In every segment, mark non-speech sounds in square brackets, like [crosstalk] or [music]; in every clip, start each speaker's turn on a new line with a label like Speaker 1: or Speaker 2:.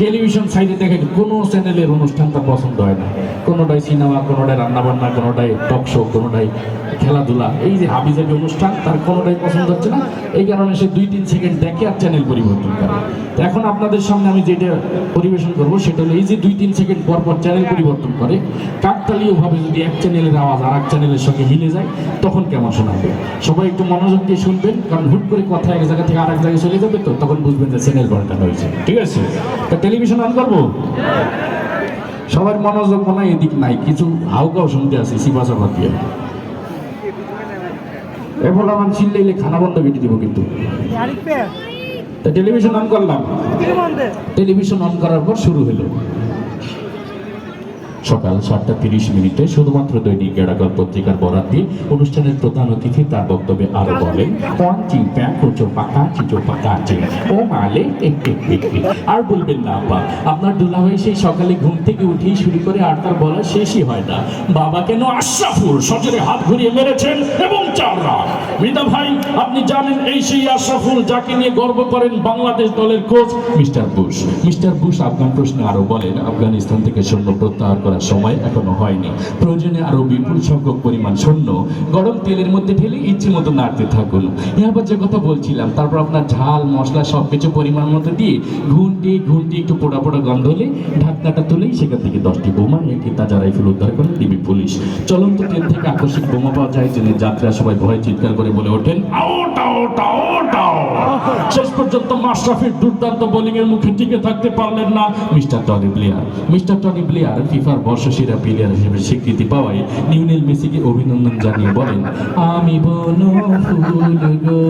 Speaker 1: Television সাইডে দেখেন, কোনো চ্যানেলের অনুষ্ঠান তার পছন্দ হয় না। কোনোটাই সিনেমা, কোনোটাই রান্নাবান্না, কোনোটাই টক শো, কোনোটাই খেলাধুলা, এই যে হাবিজাবি অনুষ্ঠান, তার কোনোটাই পছন্দ হচ্ছে না। এই কারণে সে দুই তিন সেকেন্ড দেখে আর চ্যানেল পরিবর্তন করে। এখন আপনাদের সামনে আমি যেটা পরিবেশন করব, সেটা হলো এই যে দুই তিন সেকেন্ড পর পর চ্যানেল পরিবর্তন করে, কাকতালীয়ভাবে যদি এক চ্যানেলের আওয়াজ আর এক চ্যানেলের সঙ্গে মিলে যায়, তখন কেমন শোনাবে? সবাই একটু মনোযোগ দিয়ে শুনবেন, কারণ হুট করে কথা এক জায়গা থেকে আর এক জায়গায় চলে যাবে তো, তখন বুঝবেন যে চ্যানেল পাল্টানো হয়েছে ঠিক আছে? তা টেলিভিশন অন করব? সবার মনোযোগ মনে হয় এদিক নাই, কিছু হাউকাও শুনতে আসি সিপাশা এ বলে আমার চিল্লাইলে খানা বন্ধ কেটে দিব কিন্তু। তা টেলিভিশন অন করলাম। টেলিভিশন অন করার পর শুরু হলো। সকাল সাতটা তিরিশ মিনিটে শুধুমাত্র দৈনিক গেড়াগল পত্রিকার বরাত দিয়ে অনুষ্ঠানের প্রধান অতিথি তার বক্তব্যে আরও বলেন ওয়ান চি পাকা, চিচো, পাকা ও মালে। আর বলবেন না, আপা, আপনার দুলাভাই সেই সকালে ঘুম থেকে উঠেই শুরু করে আর তার বলা শেষই হয় না। বাবা কেন আশরাফুল সজরে হাত ঘুরিয়ে মেরেছেন এবং চাররা মৃদা ভাই, আপনি জানেন এই সেই আশরাফুল যাকে নিয়ে গর্ব করেন বাংলাদেশ দলের coach mister Bush. Mister Bush আপনার প্রশ্নে আরও বলেন, আফগানিস্তান থেকে সৈন্য প্রত্যাহার করার সময় এখনও হয়নি। প্রয়োজনে আরও বিপুল সংখ্যক পরিমাণ সৈন্য গরম তেলের মধ্যে ঢেলে ইচ্ছে মতো নাড়তে থাকুন। এবার যে কথা বলছিলাম, তারপর আপনার ঝাল, মশলা সবকিছু পরিমাণ মতো দিয়ে ঘুন্টি ঘুন্টি একটু পোড়া পোড়া গন্ধ হলে ঢাকনাটা তুলেই সেখান থেকে দশটি বোমা একটি তাজা রাইফেল উদ্ধার করেন ডিবি পুলিশ। চলন্ত ট্রেন থেকে আকস্মিক বোমা পাওয়া যায় জেনে যাত্রা সবাই ভয়ে চিৎকার করে বলে ওঠেন, আউট আউট আউট! শেষ পর্যন্ত মাশরাফির দুর্দান্ত বোলিং এর মুখে টিকে থাকতে পারলেন না mister Tony player mister Tony player ফিফার বর্ষসেরা প্লেয়ার হিসেবে স্বীকৃতি পাওয়ায় নিউনেল মেসিকে অভিনন্দন জানিয়ে বলেন, আমি বন ফুল গো,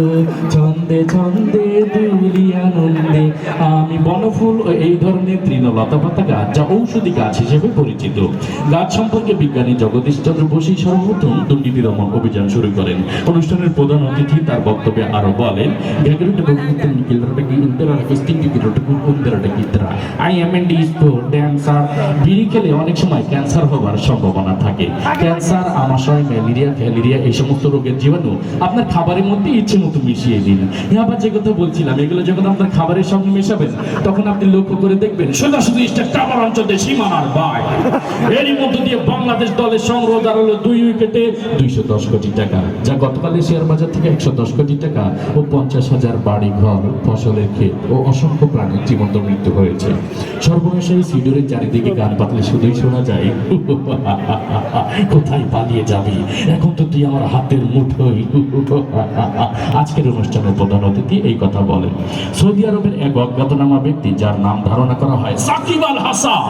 Speaker 1: ছন্দে ছন্দে দুলি আনন্দে আমি বনফুল ও এই ধরনের তৃণলতা পাতা গাছ যা ঔষধি গাছ হিসেবে পরিচিত। গাছ সম্পর্কে বিজ্ঞানী জগদীশ চন্দ্র বসু সর্বপ্রথম দুর্নীতি দমন অভিযান শুরু করেন। অনুষ্ঠানের প্রধান অতিথি তার বক্তব্যে আরও বলেন অনেক সময় ক্যান্সার হবার সম্ভাবনা থাকে। ক্যান্সার, আমাশয়, ম্যালেরিয়া, ফ্যালেরিয়া এই সমস্ত রোগের জীবাণু আপনার খাবারের মধ্যে ইচ্ছে মতো মিশিয়ে দিন। আবার যে কথা বলছিলাম, এগুলো যখন আপনার খাবারের সঙ্গে মেশাবেন তখন আপনি লক্ষ্য করে দেখবেন, সোজা শুধু টাবার অঞ্চলে সীমানার বাই এরই মধ্য দিয়ে বাংলাদেশ দলের সংগ্রহ দাঁড়াল দুই উইকেটে দুইশো দশ কোটি টাকা, যা গতকালের শেয়ার বাজার থেকে একশো দশ কোটি টাকা ও পঞ্চাশ হাজার বাড়ি ঘর, ফসলের ক্ষেত ও অসংখ্য প্রাণীর জীবন্ত মৃত্যু হয়েছে। সর্বশেষে এই সিডুরের চারিদিকে গান পাতলে শুধুই শোনা যায়। [laughs] কোথায় পালিয়ে যাবি? এখন তো তুই আমার হাতের মুঠোই। [laughs] আজকের অনুষ্ঠানের প্রধান অতিথি এই কথা বলেন। সৌদি আরবের এক অজ্ঞাতনামা ব্যক্তি যার নাম ধারণা করা হয় সাকিব আল হাসান।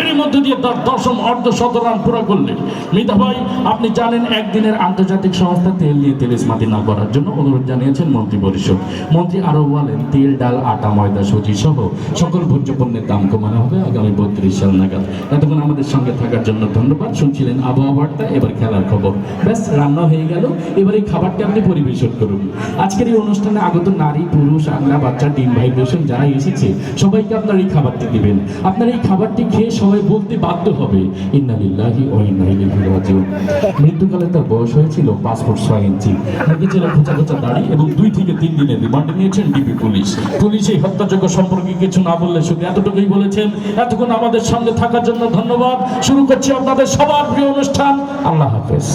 Speaker 1: এর মধ্যে দিয়ে তার দশম অর্ধ শত রান পুরো করলেন। মিতা ভাই, আপনি জানেন একদিনের আন্তর্জাতিক সংস্থা তেল নিয়ে তেলেসমাতি না করার জন্য অনুরোধ জানিয়েছেন মন্ত্রী পরিষদ। মন্ত্রী আরও বলেন, তেল, ডাল, আটা, ময়দা, সুজি সহ সকল ভোজ্য পণ্যের দাম কমানো হবে আগামী বত্রিশ সাল নাগাদ। এতক্ষণ আমাদের সঙ্গে থাকার জন্য ধন্যবাদ। শুনছিলেন আবহাওয়া বার্তা, এবার খেলার খবর। ব্যাস, রান্না হয়ে গেল। এবার এই খাবারটি আপনি পরিবেশন করুন। আজকের এই অনুষ্ঠানে আগত নারী, পুরুষ আংলা বাচ্চা, ডিম ভাই, বোসেন যারা এসেছে সবাইকে আপনার এই খাবারটি দিবেন। আপনার এই খাবারটি খেয়ে সবাই বলতে বাধ্য হবে ইন্নালিল্লাহি ও মৃত্যুকালে তার বয়স হয়েছিল ফুট ছয় ইঞ্চি। ছিল খোঁচা খোঁচা দাড়ি এবং দুই থেকে তিন রিমান্ডে নিয়েছেন ডিবি পুলিশ। পুলিশ এই হত্যাযোগ্য সম্পর্কে কিছু না বললে শুধু এতটুকুই বলেছেন, এতক্ষণ আমাদের সঙ্গে থাকার জন্য ধন্যবাদ। শুরু করছি আপনাদের সবার প্রিয় অনুষ্ঠান। আল্লাহ হাফেজ।